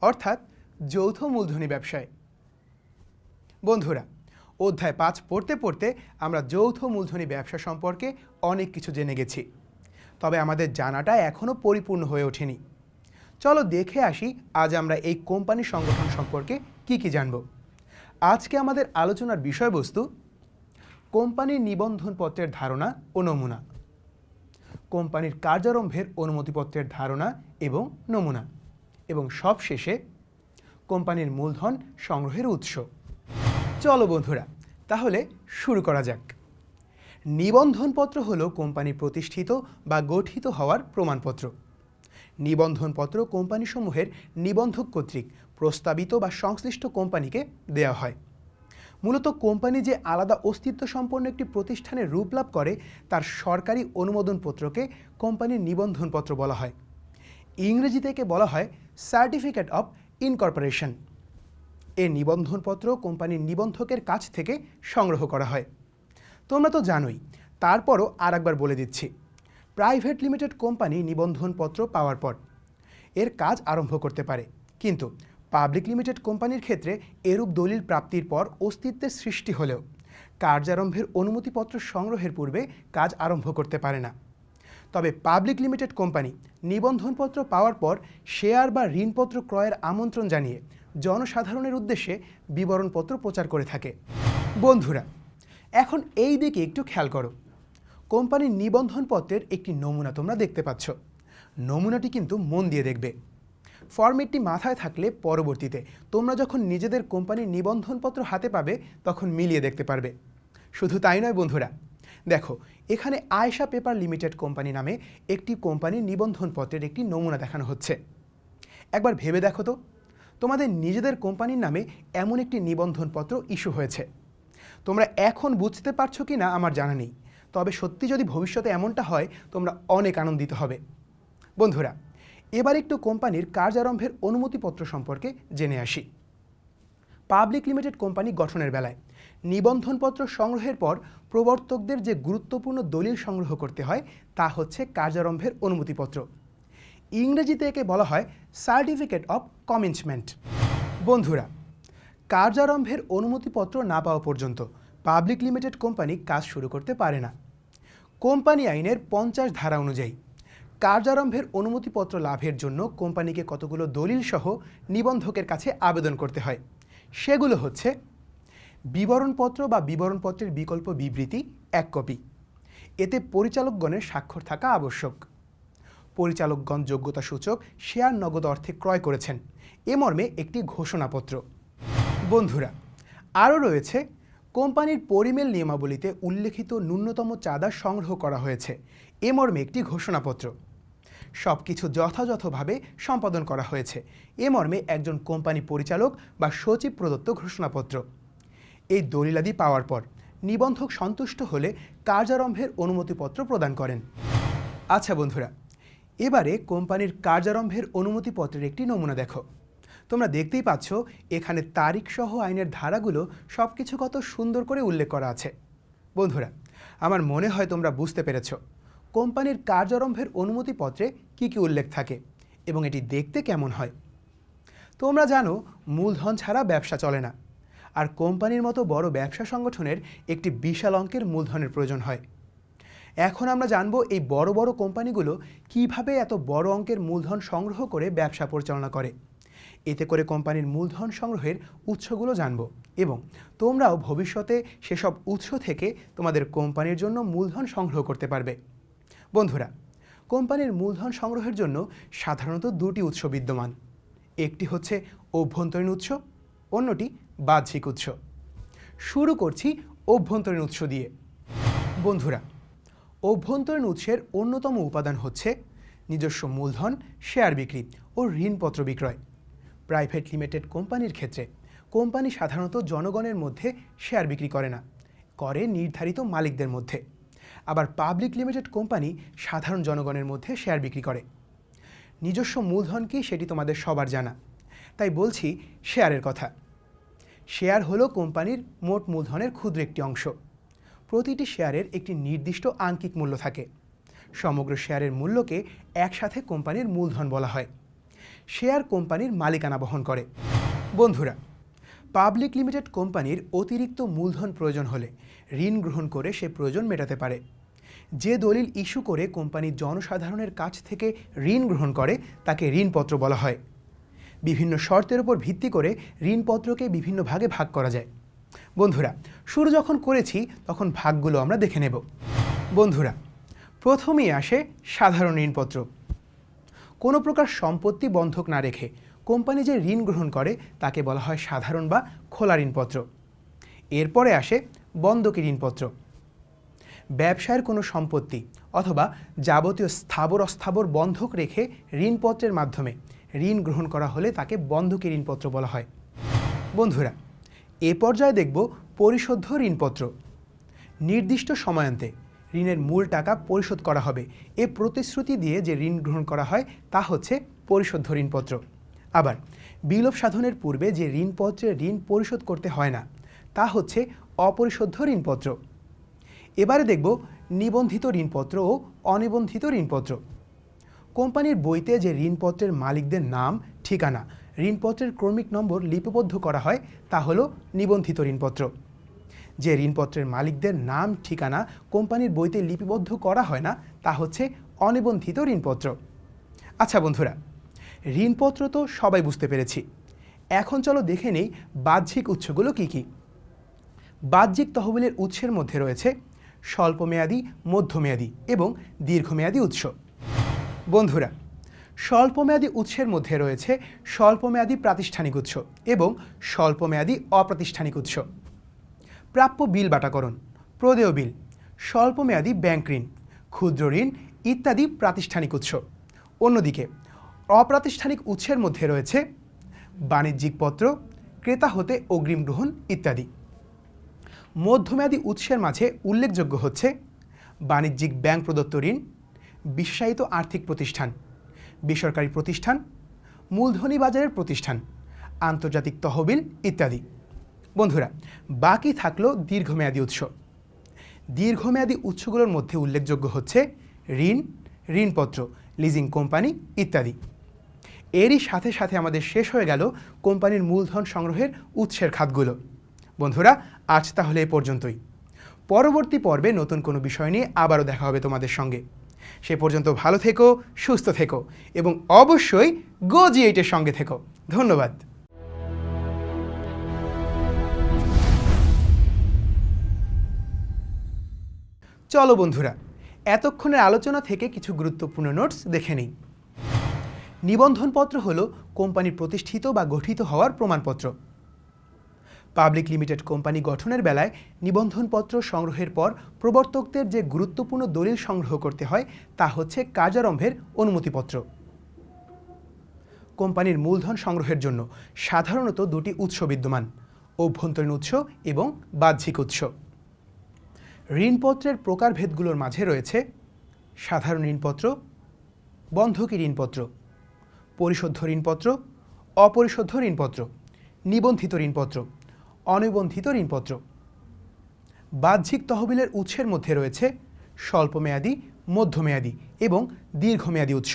অর্থাৎ যৌথ মূলধনী ব্যবসায়। বন্ধুরা, অধ্যায় পাঁচ পড়তে পড়তে আমরা যৌথ মূলধনী ব্যবসা সম্পর্কে অনেক কিছু জেনে গেছি। তবে আমাদের জানাটা এখনও পরিপূর্ণ হয়ে ওঠেনি। চলো দেখে আসি আজ আমরা এই কোম্পানি সংগঠন সম্পর্কে কি কি জানব। আজকে আমাদের আলোচনার বিষয়বস্তু, কোম্পানির নিবন্ধনপত্রের ধারণা ও নমুনা, কোম্পানির কার্যারম্ভের অনুমতিপত্রের ধারণা এবং নমুনা। এবং সবশেষে কোম্পানির মূলধন সংগ্রহের উৎস। চলো বন্ধুরা, তাহলে শুরু করা যাক। নিবন্ধনপত্র হলো কোম্পানি প্রতিষ্ঠিত বা গঠিত হওয়ার প্রমাণপত্র। নিবন্ধনপত্র কোম্পানিসমূহের নিবন্ধক কর্তৃক প্রস্তাবিত বা সংশ্লিষ্ট কোম্পানিকে দেওয়া হয়। মূলত কোম্পানি যে আলাদা অস্তিত্ব সম্পন্ন একটি প্রতিষ্ঠানের রূপ লাভ করে, তার সরকারি অনুমোদনপত্রকে কোম্পানির নিবন্ধনপত্র বলা হয়। ইংরেজি থেকে বলা হয় সার্টিফিকেট অফ ইনকর্পোরেশন। এ নিবন্ধনপত্র কোম্পানির নিবন্ধকের কাছ থেকে সংগ্রহ করা হয়। তোমরা তো জানোই, তারপরও আর একবার বলে দিচ্ছি, প্রাইভেট লিমিটেড কোম্পানি নিবন্ধনপত্র পাওয়ার পর এর কাজ আরম্ভ করতে পারে। কিন্তু পাবলিক লিমিটেড কোম্পানির ক্ষেত্রে এরূপ দলিল প্রাপ্তির পর অস্তিত্বের সৃষ্টি হলেও কার্যারম্ভের অনুমতিপত্র সংগ্রহের পূর্বে কাজ আরম্ভ করতে পারে না। তবে পাবলিক লিমিটেড কোম্পানি নিবন্ধনপত্র পাওয়ার পর শেয়ার বা ঋণপত্র ক্রয়ের আমন্ত্রণ জানিয়ে জনসাধারণের উদ্দেশ্যে বিবরণপত্র প্রচার করে থাকে। বন্ধুরা, এখন এই দিকে একটু খেয়াল করো। কোম্পানির নিবন্ধনপত্রের একটি নমুনা তোমরা দেখতে পাচ্ছ। নমুনাটি কিন্তু মন দিয়ে দেখবে। ফরম্যাটটি মাথায় থাকলে পরবর্তীতে তোমরা যখন নিজেদের কোম্পানির নিবন্ধনপত্র হাতে পাবে তখন মিলিয়ে দেখতে পারবে। শুধু তাই নয় বন্ধুরা দেখো, এখানে আয়শা পেপার লিমিটেড কোম্পানি নামে একটি কোম্পানির নিবন্ধনপত্রের একটি নমুনা দেখানো হচ্ছে। একবার ভেবে দেখো তো। তোমাদের নিজেদের কোম্পানির নামে এমন একটি নিবন্ধনপত্র ইস্যু হয়েছে। তোমরা এখন বুঝতে পারছ কি না আমার জানা নেই। তবে সত্যি যদি ভবিষ্যতে এমনটা হয়, তোমরা অনেক আনন্দিত হবে। বন্ধুরা, এবার একটু কোম্পানির কার্যারম্ভের অনুমতিপত্র সম্পর্কে জেনে আসি। পাবলিক লিমিটেড কোম্পানি গঠনের বেলায় নিবন্ধনপত্র সংগ্রহের পর প্রবর্তকদের যে গুরুত্বপূর্ণ দলিল সংগ্রহ করতে হয়, তা হচ্ছে কার্যারম্ভের অনুমতিপত্র। ইংরেজিতে একে বলা হয় সার্টিফিকেট অফ কমিটমেন্ট। বন্ধুরা, কার্যারম্ভের অনুমতিপত্র না পাওয়া পর্যন্ত পাবলিক লিমিটেড কোম্পানি কাজ শুরু করতে পারে না। কোম্পানি আইনের পঞ্চাশ ধারা অনুযায়ী, কার্যারম্ভের অনুমতিপত্র লাভের জন্য কোম্পানিকে কতগুলো দলিল সহ নিবন্ধকের কাছে আবেদন করতে হয়, সেগুলো হচ্ছে বিবরণপত্র বা বিবরণপত্রের বিকল্প বিবৃতি এক কপি। এতে পরিচালকগণের স্বাক্ষর থাকা আবশ্যক। পরিচালকগণ যোগ্যতা সূচক শেয়ার নগদ অর্থে ক্রয় করেছেন। এ মর্মে একটি ঘোষণাপত্র। বন্ধুরা, আরও রয়েছে, কোম্পানির পরিমেল নিয়মাবলীতে উল্লেখিত ন্যূনতম চাঁদা সংগ্রহ করা হয়েছে। এ মর্মে একটি ঘোষণাপত্র। সব কিছু যথাযথভাবে সম্পাদন করা হয়েছে। এ মর্মে একজন কোম্পানি পরিচালক বা সচিব প্রদত্ত ঘোষণাপত্র। এই দলিলাদি পাওয়ার পর নিবন্ধক সন্তুষ্ট হলে কার্যারম্ভের অনুমতিপত্র প্রদান করেন। আচ্ছা বন্ধুরা, এবারে কোম্পানির কার্যারম্ভের অনুমতিপত্রের একটি নমুনা দেখো। তোমরা দেখতেই পাচ্ছ, এখানে তারিখ সহ আইনের ধারাগুলো সব কিছু কত সুন্দর করে উল্লেখ করা আছে। বন্ধুরা, আমার মনে হয় তোমরা বুঝতে পেরেছ, কোম্পানির কার্যারম্ভের অনুমতিপত্রে কী কী উল্লেখ থাকে এবং এটি দেখতে কেমন হয়। তোমরা জানো, মূলধন ছাড়া ব্যবসা চলে না। আর কোম্পানির মতো বড় ব্যবসা সংগঠনের একটি বিশাল অঙ্কের মূলধনের প্রয়োজন হয়। এখন আমরা জানব এই বড় বড় কোম্পানিগুলো কীভাবে এত বড় অঙ্কের মূলধন সংগ্রহ করে ব্যবসা পরিচালনা করে। এতে করে কোম্পানির মূলধন সংগ্রহের উৎসগুলো জানব এবং তোমরাও ভবিষ্যতে সেসব উৎস থেকে তোমাদের কোম্পানির জন্য মূলধন সংগ্রহ করতে পারবে। বন্ধুরা, কোম্পানির মূলধন সংগ্রহের জন্য সাধারণত দুটি উৎস বিদ্যমান। একটি হচ্ছে অভ্যন্তরীণ উৎস, অন্যটি বাহ্যিক উৎস। শুরু করছি অভ্যন্তরীণ উৎস দিয়ে। বন্ধুরা, অভ্যন্তরীণ উৎসের অন্যতম উপাদান হচ্ছে নিজস্ব মূলধন, শেয়ার বিক্রি ও ঋণপত্র বিক্রয়। প্রাইভেট লিমিটেড কোম্পানির ক্ষেত্রে কোম্পানি সাধারণত জনগণের মধ্যে শেয়ার বিক্রি করে না, করে নির্ধারিত মালিকদের মধ্যে। আবার পাবলিক লিমিটেড কোম্পানি সাধারণ জনগণের মধ্যে শেয়ার বিক্রি করে। নিজস্ব মূলধন কি সেটি তোমাদের সবার জানা। তাই বলছি শেয়ারের কথা। শেয়ার হলো কোম্পানির মোট মূলধনের ক্ষুদ্র একটি অংশ। প্রতিটি শেয়ারের একটি নির্দিষ্ট আঙ্কিক মূল্য থাকে। সমগ্র শেয়ারের মূল্যকে একসাথে কোম্পানির মূলধন বলা হয়। শেয়ার কোম্পানির মালিকানা বহন করে। বন্ধুরা, পাবলিক লিমিটেড কোম্পানির অতিরিক্ত মূলধন প্রয়োজন হলে ঋণ গ্রহণ করে সে প্রয়োজন মেটাতে পারে। যে দলিল ইস্যু করে কোম্পানি জনসাধারণের কাছ থেকে ঋণ গ্রহণ করে, তাকে ঋণপত্র বলা হয়। বিভিন্ন শর্তের উপর ভিত্তি করে ঋণপত্রকে বিভিন্ন ভাগে ভাগ করা যায়। বন্ধুরা, শুরু যখন করেছি, তখন ভাগগুলো আমরা দেখে নেব। বন্ধুরা প্রথমেই আসে সাধারণ ঋণপত্র। কোনো প্রকার সম্পত্তি বন্ধক না রেখে কোম্পানি যে ঋণ গ্রহণ করে, তাকে বলা হয় সাধারণ বা খোলা ঋণপত্র। এরপরে আসে বন্ধকি ঋণপত্র। ব্যবসায়ের কোনো সম্পত্তি অথবা যাবতীয় স্থাবর অস্থাবর বন্ধক রেখে ঋণপত্রের মাধ্যমে ঋণ গ্রহণ করা হলে তাকে বন্ধকি ঋণপত্র বলা হয়। বন্ধুরা, এ পর্যায়ে দেখব পরিশোধ্য ঋণপত্র। নির্দিষ্ট সময়ান্তে ঋণের মূল টাকা পরিশোধ করা হবে। এ প্রতিশ্রুতি দিয়ে যে ঋণ গ্রহণ করা হয় তা হচ্ছে পরিশোধ্য ঋণপত্র। আবার বিলোপ সাধনের পূর্বে যে ঋণপত্রে ঋণ পরিশোধ করতে হয় না, তা হচ্ছে অপরিশোধ্য ঋণপত্র। এবারে দেখব নিবন্ধিত ঋণপত্র ও অনিবন্ধিত ঋণপত্র। কোম্পানির বইতে যে ঋণপত্রের মালিকদের নাম, ঠিকানা, ঋণপত্রের ক্রমিক নম্বর লিপিবদ্ধ করা হয়, তা হলো নিবন্ধিত ঋণপত্র। যে ঋণপত্রের মালিকদের নাম, ঠিকানা কোম্পানির বইতে লিপিবদ্ধ করা হয় না, তা হচ্ছে অনিবন্ধিত ঋণপত্র। আচ্ছা বন্ধুরা, ঋণপত্র তো সবাই বুঝতে পেরেছি। এখন চলো দেখে নেই বাহ্যিক উৎসগুলো কী কী। বাহ্যিক তহবিলের উৎসের মধ্যে রয়েছে স্বল্পমেয়াদী, মধ্যমেয়াদী এবং দীর্ঘমেয়াদী উৎস। বন্ধুরা, স্বল্পমেয়াদী উৎসের মধ্যে রয়েছে স্বল্পমেয়াদী প্রাতিষ্ঠানিক উৎস এবং স্বল্পমেয়াদী অপ্রাতিষ্ঠানিক উৎস। প্রাপ্য বিল বাটাকরণ, প্রদেয় বিল, স্বল্পমেয়াদী ব্যাংক ঋণ, ক্ষুদ্র ঋণ ইত্যাদি প্রাতিষ্ঠানিক উৎস। অন্যদিকে, অপ্রাতিষ্ঠানিক উৎসের মধ্যে রয়েছে বাণিজ্যিক পত্র, ক্রেতা হতে অগ্রিম গ্রহণ ইত্যাদি। মধ্যমেয়াদী উৎসের মাঝে উল্লেখযোগ্য হচ্ছে বাণিজ্যিক ব্যাংক প্রদত্ত ঋণ বিশেষায়িত আর্থিক প্রতিষ্ঠান, বেসরকারি প্রতিষ্ঠান, মূলধনী বাজারের প্রতিষ্ঠান, আন্তর্জাতিক তহবিল ইত্যাদি। বন্ধুরা, বাকি থাকল দীর্ঘমেয়াদী উৎস। দীর্ঘমেয়াদী উৎসগুলোর মধ্যে উল্লেখযোগ্য হচ্ছে ঋণ, ঋণপত্র লিজিং কোম্পানি ইত্যাদি। এরই সাথে সাথে আমাদের শেষ হয়ে গেল কোম্পানির মূলধন সংগ্রহের উৎসের খাতগুলো। বন্ধুরা, আজ তাহলে এ পর্যন্তই। পরবর্তী পর্বে নতুন কোনো বিষয় নিয়ে আবারও দেখা হবে তোমাদের সঙ্গে। সে পর্যন্ত ভালো থেকো, সুস্থ থেকো এবং অবশ্যই গো জি এইটের সঙ্গে থেকো। ধন্যবাদ। চলো বন্ধুরা, এতক্ষণের আলোচনা থেকে কিছু গুরুত্বপূর্ণ নোটস দেখে নিই। নিবন্ধনপত্র হলো কোম্পানির প্রতিষ্ঠিত বা গঠিত হওয়ার প্রমাণপত্র। পাবলিক লিমিটেড কোম্পানি গঠনের বেলায় নিবন্ধনপত্র সংগ্রহের পর প্রবর্তকদের যে গুরুত্বপূর্ণ দলিল সংগ্রহ করতে হয়, তা হচ্ছে কার্যারম্ভের অনুমতিপত্র। কোম্পানির মূলধন সংগ্রহের জন্য সাধারণত দুটি উৎস বিদ্যমান, অভ্যন্তরীণ উৎস এবং বাহ্যিক উৎস। ঋণপত্রের প্রকারভেদগুলোর মাঝে রয়েছে সাধারণ ঋণপত্র, বন্ধকি ঋণপত্র, পরিশোধ্য ঋণপত্র, অপরিশোধ্য ঋণপত্র, নিবন্ধিত ঋণপত্র। অনিবন্ধিত ঋণপত্র। বাহ্যিক তহবিলের উৎসের মধ্যে রয়েছে স্বল্পমেয়াদী মধ্যমেয়াদী এবং দীর্ঘমেয়াদী উৎস।